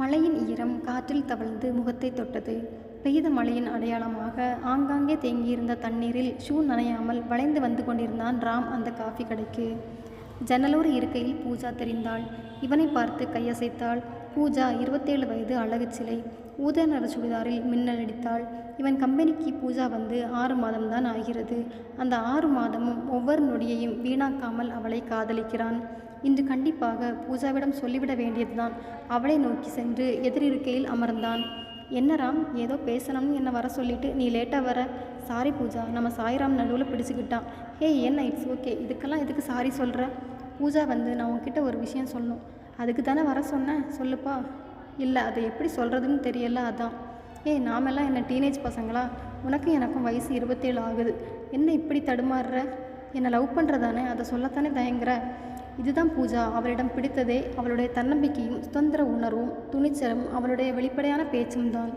மழையின் ஈரம் காற்றில் தவழ்ந்து முகத்தை தொட்டது. பெய்த மழையின் அடையாளமாக ஆங்காங்கே தேங்கியிருந்த தண்ணீரில் ஷூ நனையாமல் வளைந்து வந்து கொண்டிருந்தான் ராம் அந்த காஃபி கடைக்கு. ஜன்னலோர இருக்கையில் பூஜா தெரிந்தாள். இவனை பார்த்து கையசைத்தாள். பூஜா இருபத்தேழு வயது அழகு சிலை ஊதா நிற சுடிதாரில் மின்னல் அடித்தாள். இவன் கம்பெனிக்கு பூஜா வந்து ஆறு மாதம்தான் ஆகிறது. அந்த ஆறு மாதமும் ஒவ்வொரு நொடியையும் வீணாக்காமல் அவளை காதலிக்கிறான். இன்று கண்டிப்பாக பூஜாவிடம் சொல்லிவிட வேண்டியதுதான். அவளை நோக்கி சென்று எதிரிருக்கையில் அமர்ந்தான். என்ன ராம் ஏதோ பேசணும்னு என்னை வர சொல்லிட்டு நீ லேட்டாக வர? சாரி பூஜா நம்ம சாய்ராம் நடுவில் பிடிச்சிக்கிட்டான். ஹே என்ன இட்ஸ் ஓகே இதுக்கெல்லாம் எதுக்கு சாரி சொல்கிற பூஜா வந்து நான் உன்கிட்ட ஒரு விஷயம் சொல்லணும். அதுக்கு தானே வர சொன்னேன் சொல்லுப்பா. இல்லை அதை எப்படி சொல்கிறதுன்னு தெரியல அதான். ஏய் நாமெல்லாம் என்ன டீனேஜ் பசங்களா? உனக்கும் எனக்கும் வயசு இருபத்தேழு ஆகுது. என்ன இப்படி தடுமாறுற? என்னை லவ் பண்ணுறதானே அதை சொல்லத்தானே தயங்குற? இதுதான் பூஜா. அவளிடம் பிடித்ததே அவளுடைய தன்னம்பிக்கையும் சுதந்திர உணர்வும் துணிச்சலும் அவளுடைய வெளிப்படையான பேச்சும் தான்.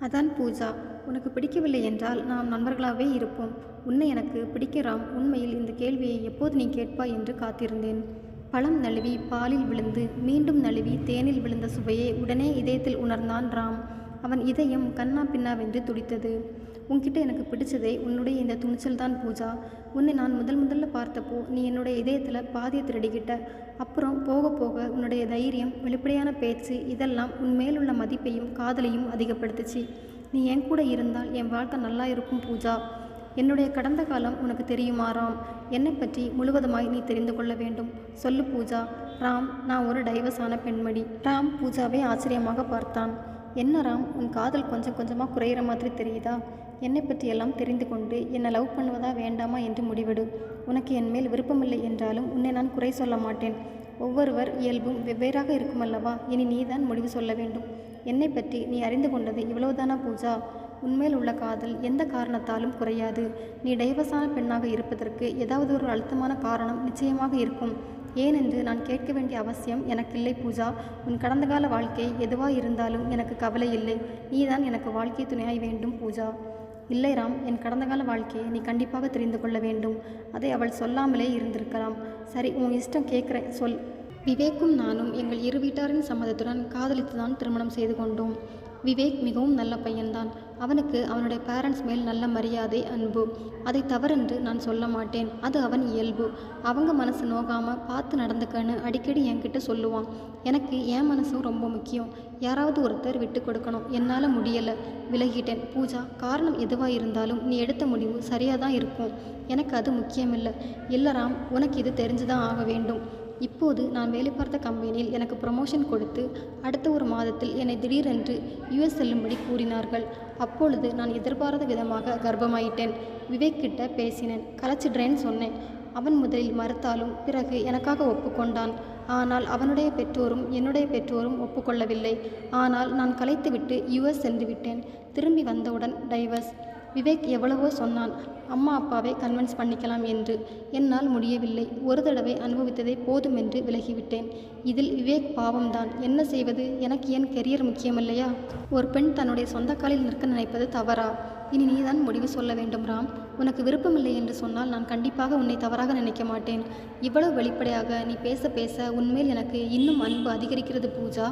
அதான் பூஜா. உனக்கு பிடிக்கவில்லை என்றால் நாம் நண்பர்களாகவே இருப்போம். உன்னை எனக்கு பிடிக்கிறாம். உண்மையில் இந்த கேள்வியை எப்போது நீ கேட்பாய் என்று காத்திருந்தேன். பழம் நழுவி பாலில் விழுந்து மீண்டும் நழுவி தேனில் விழுந்த சுவையை உடனே இதயத்தில் உணர்ந்தான் ராம். அவன் இதயம் கண்ணா பின்னாவென்று துடித்தது. உன்கிட்ட எனக்கு பிடிச்சதே உன்னுடைய இந்த துணிச்சல் தான் பூஜா. உன்னை நான் முதல் முதல்ல பார்த்தப்போ நீ என்னுடைய இதயத்தில் பாதியை திருடிக்கிட்ட. அப்புறம் போக போக உன்னுடைய தைரியம் வெளிப்படையான பேச்சு இதெல்லாம் உன் மேலுள்ள மதிப்பையும் காதலையும் அதிகப்படுத்துச்சு. நீ என் கூட இருந்தால் என் வாழ்க்கை நல்லா இருக்கும் பூஜா. என்னுடைய கடந்த காலம் உனக்கு தெரியுமா ராம் என்னை பற்றி முழுவதுமாய் நீ தெரிந்து கொள்ள வேண்டும். சொல்லு பூஜா. ராம் நான் ஒரு டைவர்ஸான பெண்மணி. ராம் பூஜாவை ஆச்சரியமாக பார்த்தான். என்ன ராம் உன் காதல் கொஞ்சம் கொஞ்சமாக குறையிற மாதிரி தெரியுதா? என்னை பற்றியெல்லாம் தெரிந்து கொண்டு என்னை லவ் பண்ணுவதா வேண்டாமா என்று முடிவெடு. உனக்கு என் மேல் விருப்பமில்லை என்றாலும் உன்னை நான் குறை சொல்ல மாட்டேன். ஒவ்வொருவர் இயல்பும் வெவ்வேறாக இருக்குமல்லவா? இனி நீதான் முடிவு சொல்ல வேண்டும். என்னை பற்றி நீ அறிந்து கொண்டது இவ்வளவுதானா பூஜா? உன்மேல் உள்ள காதல் எந்த காரணத்தாலும் குறையாது. நீ டைவர்ஸான பெண்ணாக இருப்பதற்கு ஏதாவது ஒரு அழுத்தமான காரணம் நிச்சயமாக இருக்கும். ஏனென்று நான் கேட்க வேண்டிய அவசியம் எனக்கில்லை பூஜா. உன் கடந்த கால வாழ்க்கை எதுவாக இருந்தாலும் எனக்கு கவலை இல்லை. நீதான் எனக்கு வாழ்க்கை துணையாய் வேண்டும் பூஜா. இல்லை ராம் என் கடந்த கால வாழ்க்கையை நீ கண்டிப்பாக தெரிந்து கொள்ள வேண்டும். அதை அவள் சொல்லாமலே இருந்திருக்கலாம். சரி உன் இஷ்டம் கேட்குறேன் சொல். விவேக்கும் நானும் எங்கள் இரு வீட்டாரின் சம்மதத்துடன் காதலித்து தான் திருமணம் செய்து கொண்டோம். விவேக் மிகவும் நல்ல பையன்தான். அவனுக்கு அவனுடைய பேரண்ட்ஸ் மேல் நல்ல மரியாதை அன்பு. அதை தவறென்று நான் சொல்ல மாட்டேன். அது அவன் இயல்பு. அவங்க மனசு நோகாமல் பார்த்து நடந்துக்கன்னு அடிக்கடி என்கிட்ட சொல்லுவான். எனக்கு என் மனசும் ரொம்ப முக்கியம். யாராவது ஒருத்தர் விட்டு கொடுக்கணும். என்னால் முடியலை. விலகிட்டேன். பூஜா காரணம் எதுவாக இருந்தாலும் நீ எடுத்த முடிவு சரியாக தான் இருக்கும். எனக்கு அது முக்கியமில்லை. இல்லை ராம் உனக்கு இது தெரிஞ்சுதான் ஆக வேண்டும். இப்போது நான் வேலை பார்த்த கம்பெனியில் எனக்கு ப்ரமோஷன் கொடுத்து அடுத்த ஒரு மாதத்தில் என்னை திடீரென்று யுஎஸ் செல்லும்படி கூறினார்கள். அப்பொழுது நான் எதிர்பாராத விதமாக கர்ப்பமாயிட்டேன். விவேக் கிட்ட பேசினேன். கலைச்சிடுறேன்னு சொன்னேன். அவன் முதலில் மறுத்தாலும் பிறகு எனக்காக ஒப்புக்கொண்டான். ஆனால் அவனுடைய பெற்றோரும் என்னுடைய பெற்றோரும் ஒப்புக்கொள்ளவில்லை. ஆனால் நான் கலைத்துவிட்டு யுஎஸ் சென்று விட்டேன் திரும்பி வந்தவுடன் டைவர்ஸ் விவேக் எவ்வளவோ சொன்னான். அம்மா அப்பாவை கன்வின்ஸ் பண்ணிக்கலாம் என்று. என்னால் முடியவில்லை. ஒரு தடவை அனுபவித்ததே போதும் என்று விலகிவிட்டேன். இதில் விவேக் பாவம்தான். என்ன செய்வது? எனக்கு என் கெரியர் முக்கியமில்லையா ஒரு பெண் தன்னுடைய சொந்த காலில் நிற்க நினைப்பது தவறா? இனி நீதான் முடிவு சொல்ல வேண்டும் ராம். உனக்கு விருப்பமில்லை என்று சொன்னால் நான் கண்டிப்பாக உன்னை தவறாக நினைக்க மாட்டேன். இவ்வளவு வெளிப்படையாக நீ பேச பேச உன்மேல் எனக்கு இன்னும் அன்பு அதிகரிக்கிறது பூஜா.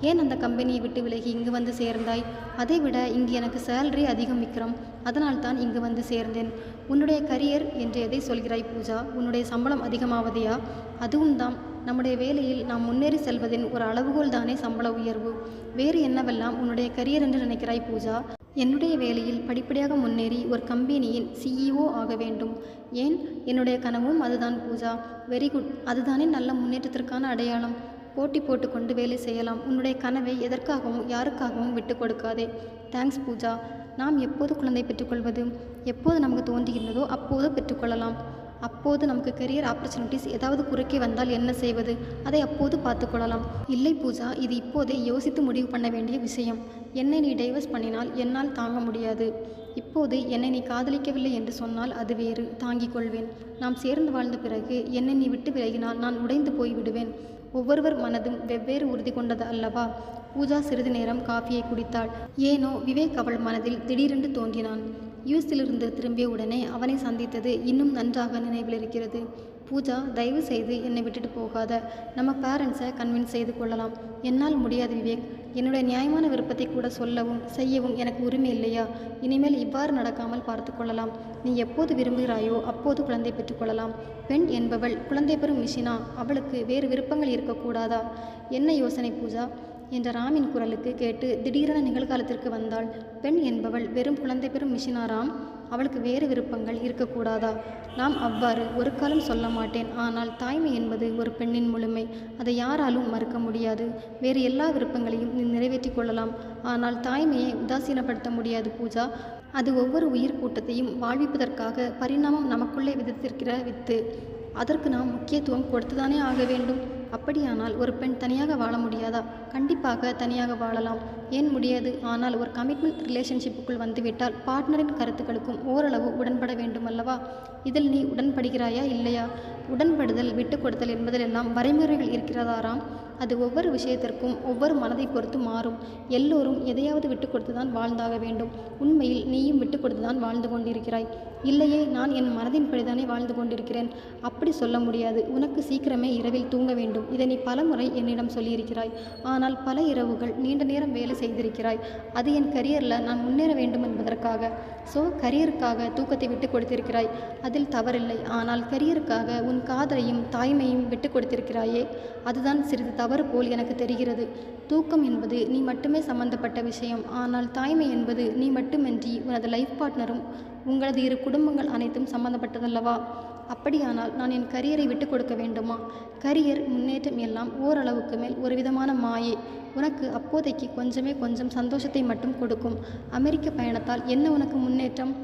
ஏன் அந்த கம்பெனியை விட்டு விலகி இங்கு வந்து சேர்ந்தாய்? அதை விட இங்கு எனக்கு சேலரி அதிகம் விக்ரம். அதனால் தான் இங்கு வந்து சேர்ந்தேன். உன்னுடைய கரியர் என்று எதை சொல்கிறாய் பூஜா? உன்னுடைய சம்பளம் அதிகமாவதையா? அதுவும் தான் நம்முடைய வேலையில் நாம் முன்னேறி செல்வதின் ஒரு அளவுகோல் தானே சம்பள உயர்வு. வேறு என்னவெல்லாம் உன்னுடைய கரியர் என்று நினைக்கிறாய் பூஜா? என்னுடைய வேலையில் படிப்படியாக முன்னேறி ஒரு கம்பெனியின் சிஇஓ ஆக வேண்டும். ஏன்? என்னுடைய கனவும் அதுதான் பூஜா. வெரி குட் அதுதானே நல்ல முன்னேற்றத்திற்கான அடையாளம். போட்டி போட்டுக்கொண்டு வேலை செய்யலாம். உன்னுடைய கனவை எதற்காகவும் யாருக்காகவும் விட்டு கொடுக்காதே. தேங்க்ஸ் பூஜா. நாம் எப்போது குழந்தை பெற்றுக்கொள்வது எப்போது நமக்கு தோன்றுகின்றதோ அப்போது பெற்றுக்கொள்ளலாம் அப்போது நமக்கு கெரியர் ஆப்பர்ச்சுனிட்டிஸ் ஏதாவது குறுக்கே வந்தால் என்ன செய்வது? அதை அப்போது பார்த்துக்கொள்ளலாம் இல்லை பூஜா. இது இப்போதே யோசித்து முடிவு பண்ண வேண்டிய விஷயம். என்னை நீ டைவர்ஸ் பண்ணினால் என்னால் தாங்க முடியாது. இப்போது என்னை நீ காதலிக்கவில்லை என்று சொன்னால் அது வேறு. தாங்கிக் கொள்வேன். நாம் சேர்ந்து வாழ்ந்த பிறகு என்னை நீ விட்டு விலகினால் நான் உடைந்து போய் விடுவேன். ஒவ்வொருவர் மனதும் வெவ்வேறு உறுதி கொண்டது அல்லவா? பூஜா சிறிது நேரம் காஃபியை குடித்தாள். ஏனோ விவேக் அவள் மனதில் திடீரென்று தோன்றினான். யூஎஸிலிருந்து திரும்பிய உடனே அவனை சந்தித்தது இன்னும் நன்றாக நினைவில் இருக்கிறது. பூஜா தயவு செய்து என்னை விட்டுட்டு போகாத. நம்ம பேரண்ட்ஸை கன்வின்ஸ் செய்து கொள்ளலாம். என்னால் முடியாது விவேக். என்னுடைய நியாயமான விருப்பத்தை கூட சொல்லவும் செய்யவும் எனக்கு உரிமை இல்லையா? இனிமேல் இவ்வாறு நடக்காமல் பார்த்து கொள்ளலாம். நீ எப்போது விரும்புகிறாயோ அப்போது குழந்தை பெற்றுக்கொள்ளலாம் பெண் என்பவள் குழந்தை பெறும் மிஷினா? அவளுக்கு வேறு விருப்பங்கள் இருக்கக்கூடாதா? என்ன யோசனை பூஜா? என்ற ராமின் குரலுக்கு கேட்டு திடீரென நிகழ்காலத்திற்கு வந்தாள். பெண் என்பவள் வெறும் குழந்தை பெறும் மிஷினா ராம்? அவளுக்கு வேறு விருப்பங்கள் இருக்கக்கூடாதா? நாம் அவ்வாறு ஒரு காலம் சொல்ல மாட்டேன். ஆனால் தாய்மை என்பது ஒரு பெண்ணின் முழுமை. அதை யாராலும் மறுக்க முடியாது. வேறு எல்லா விருப்பங்களையும் நீ நிறைவேற்றிக் கொள்ளலாம். ஆனால் தாய்மையை உதாசீனப்படுத்த முடியாது பூஜா. அது ஒவ்வொரு உயிர் கூட்டத்தையும் வாழ்விப்பதற்காக பரிணாமம் நமக்குள்ளே விதித்திருக்கிற வித்து. அதற்கு நாம் முக்கியத்துவம் கொடுத்துதானே ஆக வேண்டும்? அப்படியானால் ஒரு பெண் தனியாக வாழ முடியாதா? கண்டிப்பாக தனியாக வாழலாம். ஏன் முடியாது? ஆனால் ஒரு கமிட்மெண்ட் ரிலேஷன்ஷிப்புக்குள் வந்துவிட்டால் பார்ட்னரின் கருத்துக்களுக்கும் ஓரளவு உடன்பட வேண்டும் அல்லவா இதில் நீ உடன்படுகிறாயா இல்லையா? உடன்படுதல் விட்டு கொடுத்தல் என்பதிலெல்லாம் வரைமுறைகள் இருக்கிறதாராம். அது ஒவ்வொரு விஷயத்திற்கும் ஒவ்வொரு மனதை பொறுத்து மாறும். எல்லோரும் எதையாவது விட்டு கொடுத்துதான் வாழ்ந்தாக வேண்டும். உண்மையில் நீயும் விட்டு கொடுத்துதான் வாழ்ந்து கொண்டிருக்கிறாய். இல்லையே நான் என் மனதின்படிதானே வாழ்ந்து கொண்டிருக்கிறேன். அப்படி சொல்ல முடியாது. உனக்கு சீக்கிரமே இரவில் தூங்க வேண்டும். இதை நீ பலமுறை என்னிடம் சொல்லியிருக்கிறாய். ஆனால் பல இரவுகள் நீண்ட நேரம் வேலை செய்திருக்கிறாய். அது என் கரியரில் நான் முன்னேற வேண்டும் என்பதற்காக. ஸோ கரியருக்காக தூக்கத்தை விட்டு கொடுத்திருக்கிறாய். அதில் தவறில்லை. ஆனால் கரியருக்காக உன் காதலையும் தாய்மையும் விட்டு கொடுத்திருக்கிறாயே. அதுதான் சிறிது தவறு. போல் எனக்கு தெரிகிறது. தூக்கம் என்பது நீ மட்டுமே சம்பந்தப்பட்ட விஷயம். ஆனால் தாய்மை என்பது நீ மட்டுமின்றி உனது லைஃப் பார்ட்னரும் உங்களது இரு குடும்பங்கள் அனைத்தும் சம்பந்தப்பட்டதல்லவா? அப்படியானால் நான் என் கரியரை விட்டு கொடுக்க வேண்டுமா? கரியர் முன்னேற்றம் எல்லாம் ஓரளவுக்கு மேல் ஒரு விதமான மாயை. உனக்கு அப்போதைக்கு கொஞ்சமே கொஞ்சம் சந்தோஷத்தை மட்டும் கொடுக்கும். அமெரிக்க பயணத்தால் என்ன உனக்கு முன்னேற்றம்?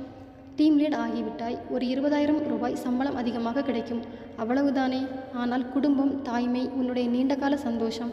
டீம் லீட் ஆகிவிட்டாய். ஒரு இருபதாயிரம் ரூபாய் சம்பளம் அதிகமாக கிடைக்கும். அவ்வளவுதானே? ஆனால் குடும்பம் தாய்மை உன்னுடைய நீண்டகால சந்தோஷம்.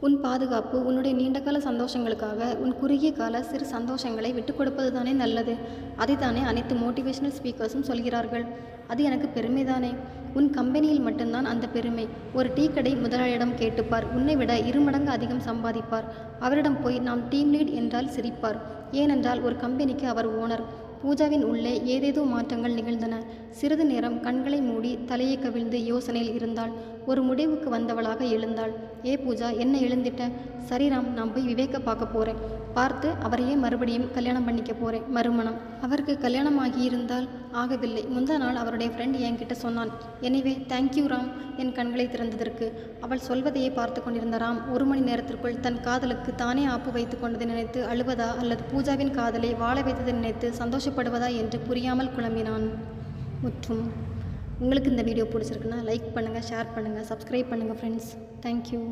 உன் பாதுகாப்பு உன்னுடைய நீண்டகால சந்தோஷங்களுக்காக உன் குறுகிய கால சிறு சந்தோஷங்களை விட்டு கொடுப்பது தானே நல்லது. அதைத்தானே அனைத்து மோட்டிவேஷனல் ஸ்பீக்கர்ஸும் சொல்கிறார்கள். அது எனக்கு பெருமைதானே? உன் கம்பெனியில் மட்டும்தான் அந்த பெருமை. ஒரு டீ கடை முதலாளியிடம் கேட்டுப்பார். உன்னை விட இருமடங்கு அதிகம் சம்பாதிப்பார். அவரிடம் போய் நாம் டீம் லீட் என்றால் சிரிப்பார். ஏனென்றால் ஒரு கம்பெனிக்கு அவர் ஓனர். பூஜாவின் உள்ளே ஏதேதோ மாற்றங்கள் நிகழ்ந்தன. சிறிது நேரம் கண்களை மூடி தலையை கவிழ்ந்து யோசனையில் இருந்தாள். ஒரு முடிவுக்கு வந்தவளாக எழுந்தாள். ஏ பூஜா என்ன எழுந்திட்ட? சரிராம் நான் போய் விவேக்க பார்க்க போகிறேன் பார்த்து அவரையே மறுபடியும் கல்யாணம் பண்ணிக்க போகிறேன் மறுமணம். அவருக்கு கல்யாணம் ஆகியிருந்தால் ஆகவில்லை. முந்தா நாள் அவருடைய ஃப்ரெண்ட் என்கிட்ட சொன்னான் எனவே தேங்க்யூ ராம். என் கண்களை திறந்ததற்கு. அவள் சொல்வதையே பார்த்து கொண்டிருந்த ராம் ஒரு மணி நேரத்திற்குள் தன் காதலுக்கு தானே ஆப்பு வைத்து கொண்டதை நினைத்து அழுவதா அல்லது பூஜாவின் காதலை வாழ வைத்ததை நினைத்து சந்தோஷப்படுவதா என்று புரியாமல் குழம்பினான். முற்றும். உங்களுக்கு இந்த வீடியோ பிடிச்சிருக்குன்னா லைக் பண்ணுங்கள் ஷேர் பண்ணுங்கள் சப்ஸ்கிரைப் பண்ணுங்கள் ஃப்ரெண்ட்ஸ் தேங்க்யூ